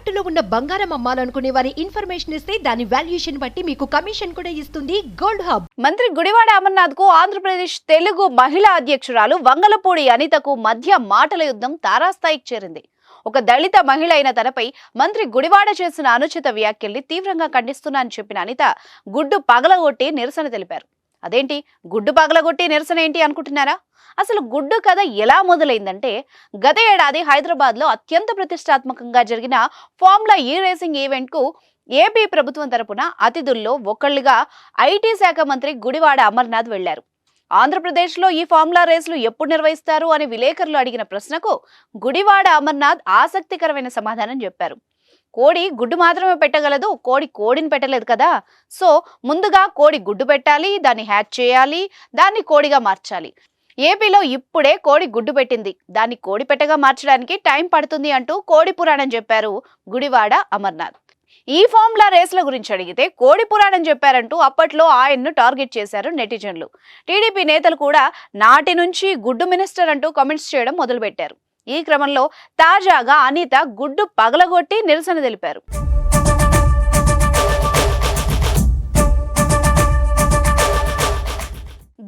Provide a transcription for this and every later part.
తాకట్టులో ఉన్న బంగారం అమ్మాలనుకునే వారి ఇన్ఫర్మేషన్ ఇస్తే దాని వాల్యుయేషన్ బట్టి మీకు కమిషన్ కూడా ఇస్తుంది గోల్డ్ హబ్. మంత్రి గుడివాడ అమర్నాథ్కు ఆంధ్రప్రదేశ్ తెలుగు మహిళా అధ్యక్షురాలు వంగలపూడి అనితకు మధ్య మాటల యుద్ధం తారాస్థాయికి చేరింది. ఒక దళిత మహిళ అయిన తనపై మంత్రి గుడివాడ చేసిన అనుచిత వ్యాఖ్యల్ని తీవ్రంగా ఖండిస్తున్నా అని చెప్పిన అనిత గుడ్డు పగలగొట్టి నిరసన తెలిపారు. అదేంటి? గుడ్డు పగలగొట్టి నిరసన ఏంటి అనుకుంటున్నారా? అసలు గుడ్డు కథ ఎలా మొదలైందంటే గత ఏడాది హైదరాబాద్లో అత్యంత ప్రతిష్టాత్మకంగా జరిగిన ఫార్ములా ఈ రేసింగ్ ఈవెంట్కు ఏపీ ప్రభుత్వం తరపున అతిథుల్లో ఒకళ్ళుగా ఐటీ శాఖ మంత్రి గుడివాడ అమర్నాథ్ వెళ్ళారు. ఆంధ్రప్రదేశ్లో ఈ ఫార్ములా రేసులు ఎప్పుడు నిర్వహిస్తారు అని విలేకరులు అడిగిన ప్రశ్నకు గుడివాడ అమర్నాథ్ ఆసక్తికరమైన సమాధానం చెప్పారు. కోడి గుడ్డు మాత్రమే పెట్టగలదు కోడి కోడిని పెట్టలేదు కదా. సో ముందుగా కోడి గుడ్డు పెట్టాలి దాన్ని హ్యాచ్ చేయాలి దాన్ని కోడిగా మార్చాలి. ఏపీలో ఇప్పుడే కోడి గుడ్డు పెట్టింది. దాన్ని కోడి పెట్టగా మార్చడానికి టైం పడుతుంది అంటూ కోడి పురాణం చెప్పారు గుడివాడ అమర్నాథ్. ఈ ఫార్ములా రేసుల గురించి అడిగితే కోడి పురాణం చెప్పారంటూ అప్పట్లో ఆయన్ను టార్గెట్ చేశారు నెటిజన్లు. టీడీపీ నేతలు కూడా నాటి నుంచి గుడ్డు మినిస్టర్ అంటూ కామెంట్స్ చేయడం మొదలుపెట్టారు. ఈ క్రమంలో తాజాగా అనిత గుడ్డు పగలగొట్టి నిరసన తెలిపారు.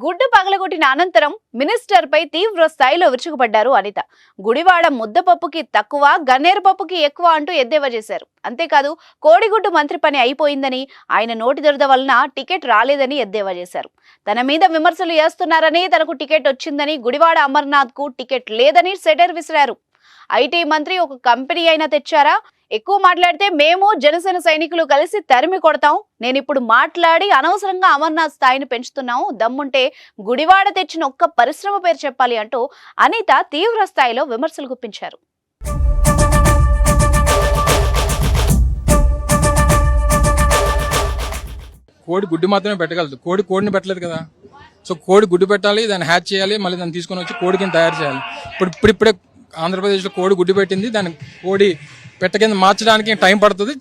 గుడ్డు పగలగొట్టిన అనంతరం మినిస్టర్ పై తీవ్ర స్థాయిలో విరుచుకుపడ్డారు అనిత. గుడివాడ ముద్దపప్పుకి తక్కువ గన్నేరు పప్పుకి ఎక్కువ అంటూ ఎద్దేవా చేశారు. అంతేకాదు కోడిగుడ్డు మంత్రి పని అయిపోయిందని ఆయన నోటి దొరద వలన టికెట్ రాలేదని ఎద్దేవా చేశారు. తన మీద విమర్శలు చేస్తున్నారని తనకు టికెట్ వచ్చిందని గుడివాడ అమర్నాథ్కు టికెట్ లేదని సెటర్ విసిరారు. ఐటీ మంత్రి ఒక కంపెనీ అయినా తెచ్చారా? ఎక్కువ మాట్లాడితే మేము జనసేన సైనికులు కలిసి తరిమి కొడతాం. నేను ఇప్పుడు మాట్లాడి అనవసరంగా అమర్నాథ్ స్థాయిని పెంచుతున్నాం దమ్ముంటే గుడివాడ తెచ్చిన ఒక్క పరిశ్రమ పేరు చెప్పాలి అంటూ అనిత తీవ్ర స్థాయిలో విమర్శలు గుప్పించారు. కోడి గుడ్డు మాత్రమే పెట్టగలదు. కోడి కోడిని పెట్టలేదు కదా. సో కోడి గుడ్డు పెట్టాలి దాన్ని హ్యాచ్ చేయాలి మళ్ళీ దాన్ని తీసుకొని వచ్చి కోడి కింద తయారు చేయాలి. ఇప్పుడు ఇప్పుడు ఇప్పుడే ఆంధ్రప్రదేశ్లో కోడి గుడ్డు పెట్టింది. దాని కోడి పెట్ట కింద మార్చడానికి టైం పడుతుంది.